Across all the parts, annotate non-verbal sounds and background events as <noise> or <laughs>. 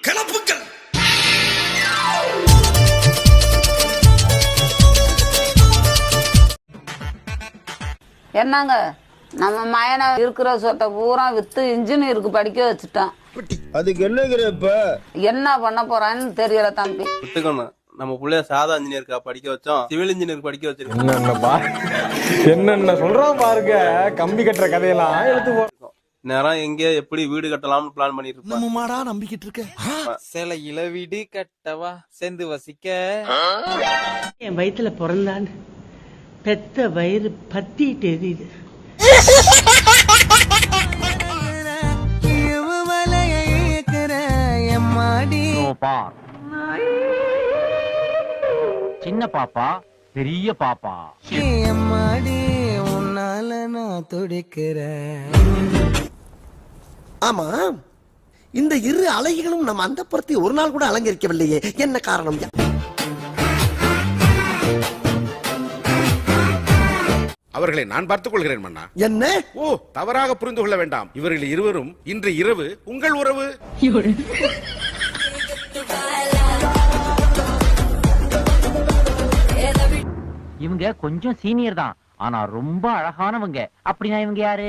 கிளப்புக்கள் என்னங்க நம்ம மயனை இருக்கிற சொத்தை பூரா வித்து இன்ஜினியருக்கு படிக்க வச்சுட்டான் அதுக்கு என்னங்கிற இப்ப? என்ன பண்ண போறான்னு தெரியல தம்பி. விட்டுக்கணும் நம்ம புள்ளைய சாதா இன்ஜினியருக்கா படிக்க வச்சோம். சிவில் இன்ஜினியர் படிக்க வச்சிருக்கோம். என்னென்ன சொல்றான் பாருங்க. கம்பி கட்டுற கதையெல்லாம் எடுத்து போ நேரம் எங்க எப்படி வீடு கட்டலாம்னு பிளான் பண்ணிட்டு இருப்போம் நம்ம மாடா நம்பிக்கிட்டு இருக்க சில இளவீடு கட்டவா? சேர்ந்து வசிக்க. என் வயித்துல பிறந்தான்னு பெத்த வயிறு பத்திட்டு எரியுது. சின்ன பாப்பா பெரிய பாப்பா. உன்னால நான் துடிக்கிறேன். ஆமா. இந்த இரு அழகிகளும் நம்ம அந்த புறத்தை ஒரு நாள் கூட அலங்கரிக்கவில்லையே. என்ன காரணம்? அவர்களை நான் பார்த்துக் கொள்கிறேன் மன்னா. என்ன? ஓ தவறாக புரிந்து கொள்ள வேண்டாம். இவர்கள் இருவரும் இன்று இரவு உங்கள் உறவு. இவங்க கொஞ்சம் சீனியர் தான். ஆனா ரொம்ப அழகானவங்க. அப்படின்னா இவங்க யாரு?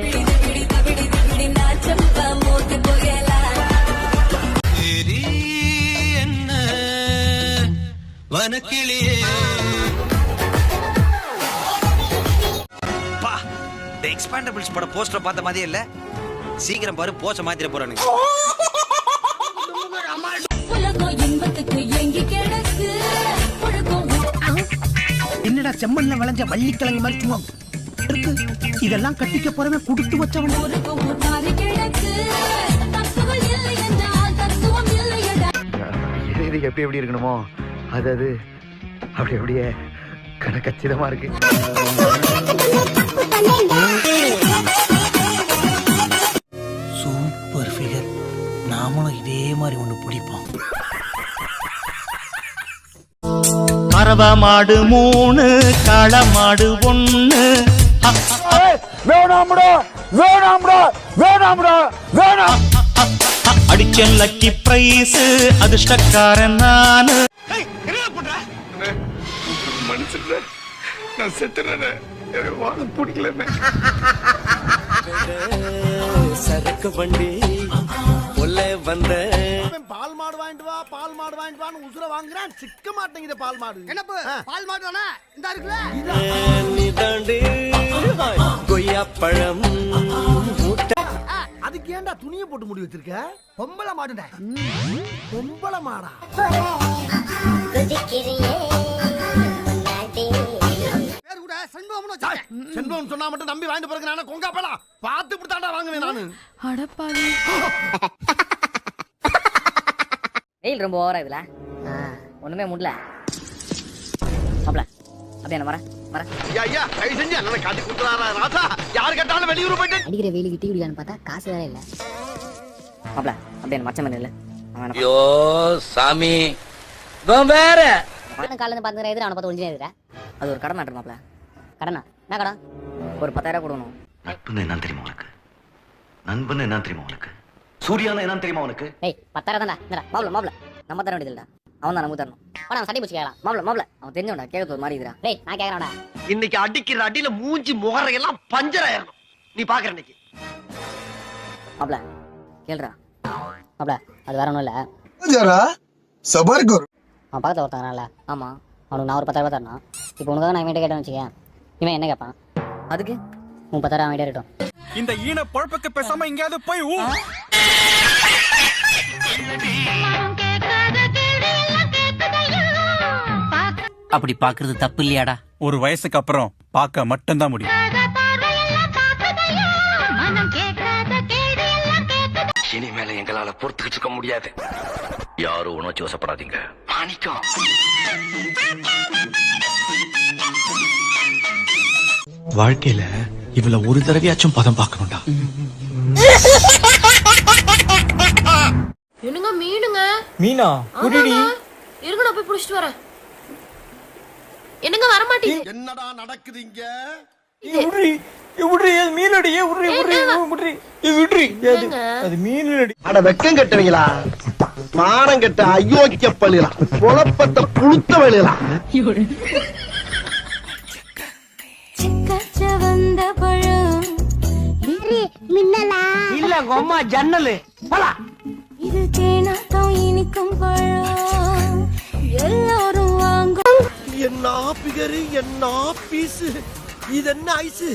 பா இந்த எக்ஸ்பாண்டபிள்ஸ் பட போஸ்டர் பார்த்த மாதிரியே இல்ல. சீக்கிரம் பாரு போச்ச மாத்திர போறானுங்க. என்னடா செம்மண்ல விளைஞ்ச வள்ளிக்கிழங்கு மாதிரி சும்மா இருக்கு? இதெல்லாம் கட்டிக்க போறவன் கொடுத்து வச்சவன். எப்படி எப்படி இருக்கணுமோ? அது அது அப்படி அப்படியே கணக்கச்சிதமா இருக்கு. சூப்பர் ஃபிகர் நாமளும் இதே மாதிரி ஒண்ணு பிடிப்போம். கறவ மாடு மூணு கள மாடு ஒண்ணு. வேணாம்டா வேணாம்டா வேணாம்டா வேணாம். அடிச்ச லக்கி பிரைஸ் அதிர்ஷ்டக்காரன் நானு. நான் செத்துறேன் வாழ பிடிக்கல சரக்கு வண்டி உள்ள வந்த பால் மாடு வாங்கிட்டு வா பால் மாடு வாங்கிட்டு வான்னு உசுர வாங்குறான் சிக்க மாட்டேங்குது பால் மாடு என்னப்பு பால் மாடு தானே இந்த இருக்குல்ல நிதாண்டு கொய்யா பழம் அதுக்கு ஏன்டா துணியை போட்டு முடி வச்சிருக்க பொம்பளை மாடுடா பொம்பளை மாடா செண்பகம்னு வச்சிருக்கேன் செண்பகம் சொன்னா மட்டும் நம்பி வாங்கிட்டு போறதுக்கு நானே கொங்கா போலாம் பார்த்து இப்படி தாண்டா வாங்குவேன் நானு. வெயில் ரொம்ப ஓவரா இதுல ஒண்ணுமே முடியல அப்பல அப்படியே வர வர. ஐயா ஐயா கை செஞ்சு அண்ணனை காட்டி கொடுத்துறாரா ராசா? யார் கேட்டாலும் வெளியூர் போயிட்டு. அடிக்கிற வெயிலுக்கு டீ குடிக்கலான்னு பார்த்தா காசு வேற இல்ல. அப்பல அப்படியே மச்சம் பண்ணல ஐயோ சாமி. வேற. காலையில பாத்துக்கிற எதிர அவனை பார்த்து ஒளிஞ்சே இருக்கிற அது ஒரு கடன் மாட்டோம் மாப்ள கடனா? என்ன கடன் ஒரு பத்தாயிரம் கொடுக்கணும். நட்புன்னு என்ன தெரியுமா உனக்கு? நண்பன் என்ன தெரியுமா உனக்கு? சூர்யானா என்ன தெரியுமா உனக்கு? ஏய் பத்தாயிரம் தான்டா. இந்தடா மாப்ள மாப்ள நம்ம தர வேண்டியதில்ல. அவன் தான் நமக்கு தரணும். போடா அவன் சட்டை பிடிச்சி கேட்கலாம். மாப்ள மாப்ள அவன் தெரிஞ்சவன்டா கேட்கறது ஒரு மாதிரி இருக்கிறா டேய் நான் கேட்கறான்டா. இன்னைக்கு அடிக்கிற அடியில மூஞ்சி முகரையெல்லாம் பஞ்சர் ஆயிரணும். நீ பாக்குற இன்னைக்கு. மாப்ள கேளுடா. மாப்ள அது வேற ஒண்ணும் இல்ல. சபர் குரு அவன் பக்கத்துல ஒருத்தங்கனால ஆமா. அவனுக்கு நான் ஒரு பத்தாயிரம் ரூபாய் தரணும். இப்போ உனக்காக நான் இவன்கிட்ட கேட்டேன்னு வச்சுக்கேன். இவன் என்ன கேட்பான் அதுக்கு? உன் பத்தாயிரம் அவன் இருக்கட்டும். இந்த ஈன பொழப்புக்கு பேசாம எங்கேயாவது போய் ஊ. அப்படி பாக்குறது தப்பு இல்லையாடா? ஒரு வயசுக்கு அப்புறம் பார்க்க மட்டும்தான் முடியும். இனிமேல எங்களால பொறுத்துக்கிட்டு இருக்க முடியாது. யாரும் உணர்ச்சி வசப்படாதீங்க. மாணிக்கம். வாழ்க்கையில இவள ஒரு தடவையாச்சும் பதம் பார்க்கணும்டா. என்னங்க மீனுங்க? மீனா குடிடி. இருங்க நான் போய் புடிச்சிட்டு வரேன். என்னங்க வர மாட்டீங்க என்னடா நடக்குது இங்க? விட்ரி விட்ரி அது மீனடி விட்ரி விட்ரி விட்ரி விட்ரி அது அது மீனடி. அட வெக்கம் கட்டுவீங்களா? மானம் கெட்ட அயோக்கிய பள்ளிலாம் குழப்பத்தை புழுத்த வெளியலாம் மின்னலா? இல்ல அம்மா ஜன்னலு. போலா இது தேனாட்டம் இனிக்கும் பழம். எல்லாரும் வாங்கும். என்ன பிகரு என்ன பீஸு? இது என்ன ஐஸு?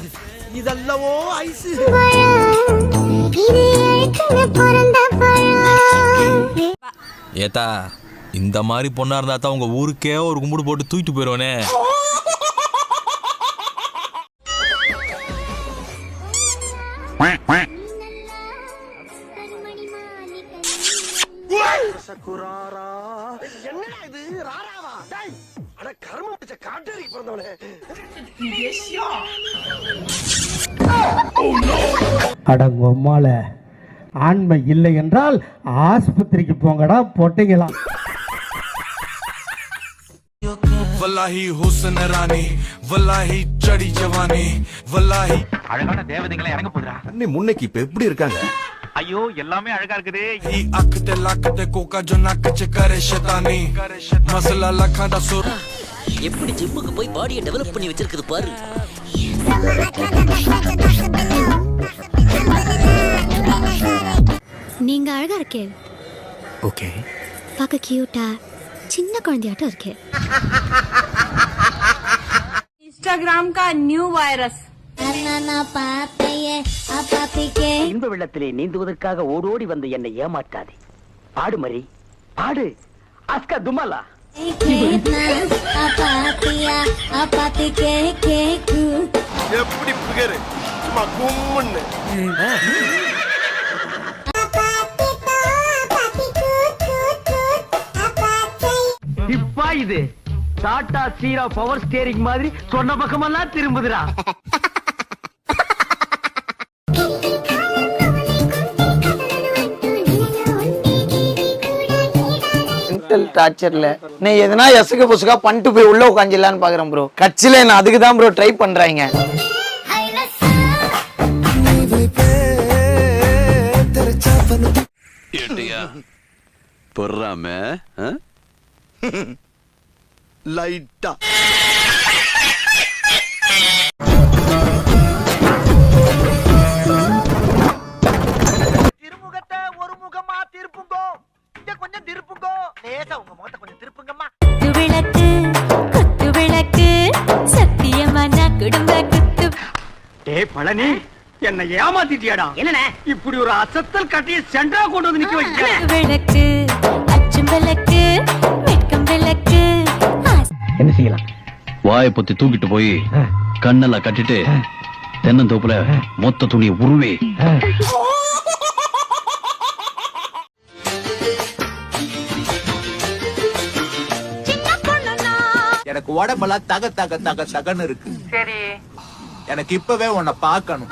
இதல்லவோ ஐஸு? ஏத்தா இந்த மாதிரி பொண்ணா இருந்தா தான் உங்க ஊருக்கே ஒரு கும்பிடு போட்டு தூக்கிட்டு போயிருவானே. இது ராராவா டேய் அட கர்மம் பிடிச்ச காட்டேரி பிறந்தவனே. அடங்கொம்மால ஆண்மை இல்லை என்றால் ஆஸ்பத்திரிக்கு போங்கடா பொட்டைங்களாம் வல்லாஹி ஹுசன் ராணி வல்லாஹி சடி ஜவானி வல்லாஹி அழகான தேவதைகளை இறங்க போதுரா அண்ணே முன்னைக்கு இப்ப எப்படி இருக்காங்க? ஐயோ எல்லாமே அழகா இருக்குது ਈ ਅੱਖ ਤੇ ਲੱਕ ਤੇ ਕੋਕਾ ਜੋ ਨੱਕ ਚ ਕਰੇ ਸ਼ੈਤਾਨੀ ਮਸਲਾ ਲੱਖਾਂ ਦਾ ਸੁਰ எப்படி ஜிம்முக்கு போய் பாடியை டெவலப் பண்ணி வச்சிருக்குது பாரு நீங்க அழகா இருக்கே ஓகே பார்க்க கியூட்டா சின்ன குழந்தையாட்டம் இருக்கே இன்ஸ்டாகிராம் கா நியூ வைரஸ் பாப்பையே பாப்பிக்கே இன்ப வெள்ளத்திலே நீந்துவதற்காக ஓடோடி வந்து என்னை ஏமாற்றாதே. பாடு மரி. பாடு. அஸ்கா துமலா எப்படி பிகரு? சும்மா கும்முன்னு. இப்பா இது. டாடா சீரா பவர் ஸ்டேரிங் மாதிரி சொன்ன பக்கமெல்லாம் திரும்புதுடா. மென்டல் டார்ச்சர்ல நீ எதனா எசுக்கு புசுக்கா பண்ணிட்டு போய் உள்ள உட்காந்துலான்னு பாக்குறேன் ப்ரோ கட்சியில நான் அதுக்கு தான் ப்ரோ ட்ரை பண்றாங்க பொறாம லைட்டா <laughs> கொஞ்சம் திருப்புங்கோ. லேசா உங்க முகத்தை கொஞ்சம் திருப்புங்கம்மா. குத்து விளக்கு குத்து விளக்கு சத்தியமான குடும்ப குத்து. டேய் பழனி என்ன ஏமாத்திட்டியாடா? என்னண்ணே? இப்படி ஒரு அசத்தல் கட்டிய சென்டரா கொண்டு வந்து நிக்க வைக்க குத்து விளக்கு அச்சும் விளக்கு வெட்கம் விளக்கு என்ன செய்யலாம்? வாயை பொத்தி தூக்கிட்டு போய் கண்ணெல்லாம் கட்டிட்டு தென்னந்தோப்புல மொத்த துணியை உருவே. எனக்கு உடம்பெல்லாம் தக தக தக தகன்னு இருக்கு. சரி. எனக்கு இப்பவே உன்னை பார்க்கணும்.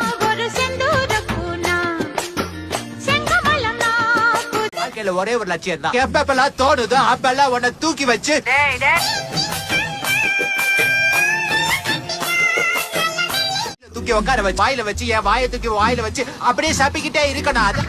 வாழ்க்கையில ஒரே ஒரு லட்சியம் தான் எப்பப்பெல்லாம் தோணுதோ அப்பெல்லாம் உன்னை தூக்கி வச்சு டேய் டேய். தூக்கி உட்கார வச்சு வாயில வச்சு என் வாயை தூக்கி வாயில வச்சு அப்படியே சப்பிக்கிட்டே இருக்கணும். அது